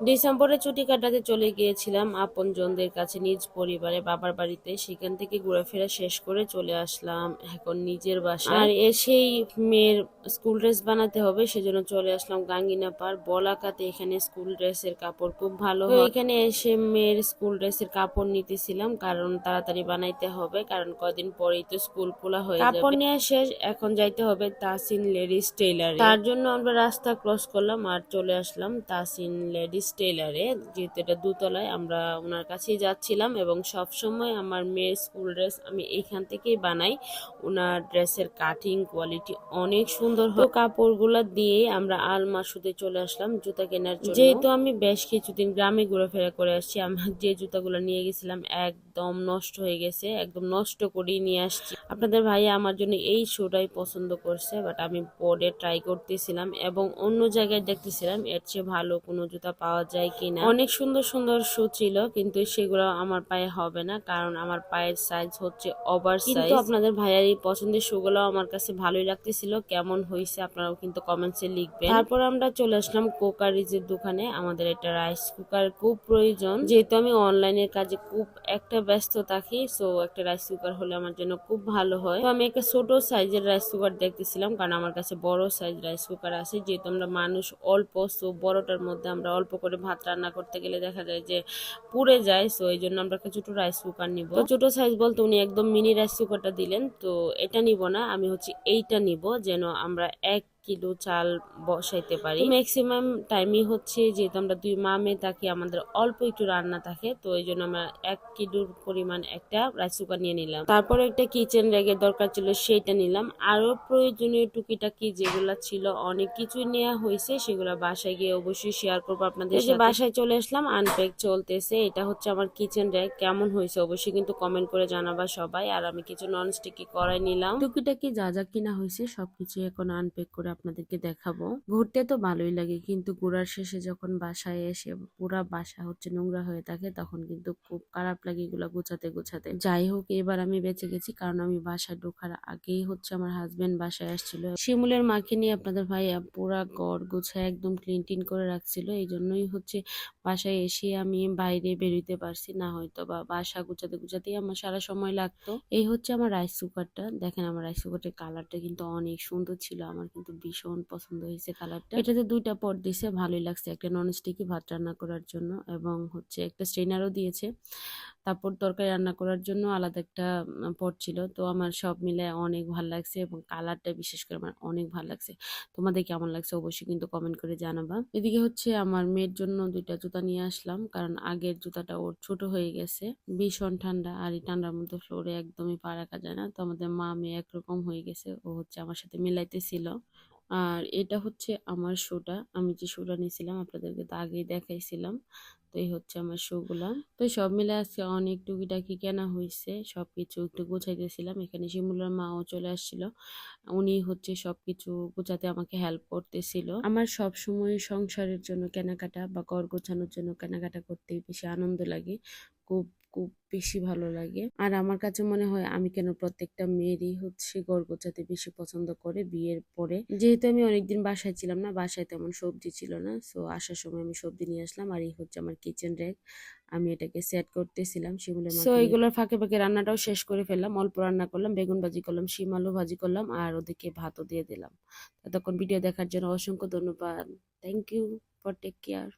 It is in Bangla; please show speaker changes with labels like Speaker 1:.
Speaker 1: ডিসেম্বরে ছুটি কাটাতে চলে গিয়েছিলাম আপনজনদের কাছে নিজ পরিবারে বাবার বাড়িতে। সেখান থেকে ঘোরাফেরা শেষ করে চলে আসলাম এখন নিজের বাসা আর এসেই মেয়ের স্কুল ড্রেস বানাতে হবে সেজন্য চলে আসলাম গাঙ্গিনা পার বলাকাতে এখানে স্কুল ড্রেসের কাপড় খুব ভালো হয়। এখানে এসে মেয়ের স্কুল ড্রেসের কাপড় নিতেছিলাম কারণ তাড়াতাড়ি বানাইতে হবে কারণ কদিন পরেই তো স্কুল খোলা হয়ে যাবে। কাপড় নিয়ে শেষ এখন যাইতে হবে তাসিন লেডিস টেইলারে। তার জন্য আমরা রাস্তা ক্রস করলাম আর চলে আসলাম তাসিন লেডিস টেইলারে, যেহেতু এটা দুতলায়, আমরা ওনার কাছেই যাচ্ছিলাম এবং সব সময় আমার মেয়ের স্কুল ড্রেস আমি এখান থেকেই বানাই। ওনার ড্রেসের কাটিং কোয়ালিটি অনেক সুন্দর হয়। কাপড়গুলো দিয়ে আমরা আলমাসুতে চলে আসলাম জুতা কেনার জন্য। যেহেতু আমি বেশ কিছুদিন গ্রামে ঘোরাফেরা করে আসছি, আমার যে জুতাগুলো নিয়ে গেছিলাম একদম নষ্ট হয়ে গেছে, একদম নষ্ট করেই নিয়ে আসছি। আপনাদের ভাই আমার জন্য এই শোটাই পছন্দ করছে বাট আমি পরে ট্রাই করতেছিলাম এবং অন্য জায়গায় দেখতেছিলাম, এর চেয়ে ভালো কোনো জুতা পাওয়া যায় কিনা। অনেক সুন্দর সুন্দর শু ছিল কিন্তু সেগুলো আমার পায়ে হবে না কারণ আমার পায়ের সাইজ হচ্ছে ওভার সাইজ আপনাদের ভাইয়ার এই পছন্দের শুগুলো আমার কাছে ভালোই লাগতেছিল। কেমন হয়েছে আপনারাও কিন্তু কমেন্টসে লিখবেন। তারপর আমরা চলে আসলাম কোকারিজের দোকানে। আমাদের একটা রাইস কুকার খুব প্রয়োজন। যেহেতু আমি অনলাইনের কাজে খুব একটা ব্যস্ত থাকি সো একটা রাইস কুকার হলে আমার জন্য খুব ভালো হয়। তো আমি একটা ছোট সাইজের রাইস কুকার দেখতেছিলাম কারণ আমার কাছে বড় সাইজ রাইস কুকার আছে। যেহেতু আমরা মানুষ অল্প সো বড়টার মধ্যে আমরা অল্প করে ভাত রান্না করতে গেলে দেখা যায় যে পুড়ে যায় সো এই জন্য আমরা একটা ছোটো রাইস কুকার নিব। তো ছোটো সাইজ বলতে উনি একদম মিনি রাইস কুকারটা দিলেন, তো এটা নিব না, আমি হচ্ছে এইটা নিব, যেন আমরা এক কিলো চাল বসাইতে পারি। ম্যাক্সিমাম টাইমই হচ্ছে যেহেতু আমরা দুই মা মেয়ে থাকি আমাদের অল্প একটু রান্না থাকে তো এই জন্য আমরা এক কিলোর পরিমাণ একটা রাইস কুকার নিয়ে নিলাম। তারপরে একটা কিচেন র্যাগের দরকার ছিল সেইটা নিলাম। আরও প্রয়োজনীয় টুকিটাকি যেগুলো ছিল অনেক কিছু নেওয়া হয়েছে সেগুলো বাসায় গিয়ে অবশ্যই শেয়ার করব আপনাদের সাথে। বাসায় চলে আসলাম আনপ্যাক চলতেছে এটা হচ্ছে আমার কিচেন র্যাক কেমন হয়েছে অবশ্যই কিন্তু কমেন্ট করে জানাবা সবাই। আর আমি কিছু নন স্টিকি করাই নিলাম। টুকিটাকি যা যা কিনা হয়েছে সবকিছু এখন আনপ্যাক করে আপনাদেরকে দেখাবো। ঘুরতে তো ভালোই লাগে, কিন্তু ঘোরার শেষে যখন বাসায় এসে পুরা বাসা হচ্ছে নোংরা হয়ে থাকে, তখন কিন্তু খুব খারাপ লাগে এগুলো গোছাতে গোছাতে। যাই হোক, এবার আমি বেঁচে গেছি, কারণ আমি বাসায় ঢোকার আগেই হচ্ছে আমার হাজবেন্ড বাসায় আসছিল। শিমুলের মাকে নিয়ে আপনাদের ভাইয়া পুরা গড় গোছায় একদম ক্লিন টিন করে রাখছিল, এই জন্যই হচ্ছে বাসায় এসে আমি বাইরে বেরোতে পারছি না হয়তো বা বাসা গুছাতে গুছাতেই আমার সারা সময় লাগতো। এই হচ্ছে আমার রাইস কুকারটা দেখেন আমার রাইস কুকারটার কালারটা কিন্তু অনেক সুন্দর ছিল, আমার কিন্তু ভীষণ পছন্দ হয়েছে কালারটা। এটাতে দুইটা পট দিছে, ভালোই লাগছে। একটা নন স্টিকি ভাত রান্না করার জন্য এবং হচ্ছে একটা স্ট্রেনারও দিয়েছে। তারপর তরকারি রান্না করার জন্য আলাদা একটা পট ছিল। তো আমার সব মিলে অনেক ভালো লাগছে এবং কালারটা বিশেষ করে আমার অনেক ভালো লাগছে। তোমাদের কেমন লাগছে অবশ্যই কিন্তু কমেন্ট করে জানাবা। এদিকে হচ্ছে আমার মেয়ের জন্য দুইটা জুতা নিয়ে আসলাম, কারণ আগের জুতাটা ওর ছোট হয়ে গেছে। ভীষণ ঠান্ডা, আর এই ঠান্ডার মধ্যে ফ্লোরে একদমই পা রাখা যায় না। তো আমাদের মা মেয়ে একরকম হয়ে গেছে। ও হচ্ছে আমার সাথে মিলাইতেছিল। আর এটা হচ্ছে আমার শোটা। আমি যে শোটা নিয়েছিলাম, আপনাদেরকে তো আগেই দেখাইছিলাম। তো এই হচ্ছে আমার শোগুলা। তো সব মিলে আজকে অনেক টুকিটাকি কেনা হয়েছে সব কিছু একটু গোছাইতেছিলাম। এখানে শিমুলার মাও চলে আসছিল। উনি হচ্ছে সব কিছু গোছাতে আমাকে হেল্প করতেছিল। আমার সব সময় সংসারের জন্য কেনাকাটা বা ঘর গোছানোর জন্য কেনাকাটা করতেই বেশি আনন্দ লাগে। খুব খুব বেশি ভালো লাগে। আর আমার কাছে মনে হয় আমি কেন প্রত্যেকটা মেয়েরই হচ্ছে ঘর গোছাতে বেশি পছন্দ করে বিয়ের পরে। যেহেতু আমি অনেকদিন বাসায় ছিলাম না বাসায় তেমন সবজি ছিল না সো আসার সময় আমি সবজি নিয়ে আসলাম আর এই হচ্ছে আমার কিচেন র্যাক আমি এটাকে সেট করতেছিলাম শিমুলের সো এগুলোর ফাঁকে ফাঁকে রান্নাটাও শেষ করে ফেললাম অল্প রান্না করলাম বেগুন ভাজি করলাম শিম আলু ভাজি করলাম আর ওদিকে ভাতও দিয়ে দিলাম। ততক্ষণ ভিডিও দেখার জন্য অসংখ্য ধন্যবাদ। Thank you for take care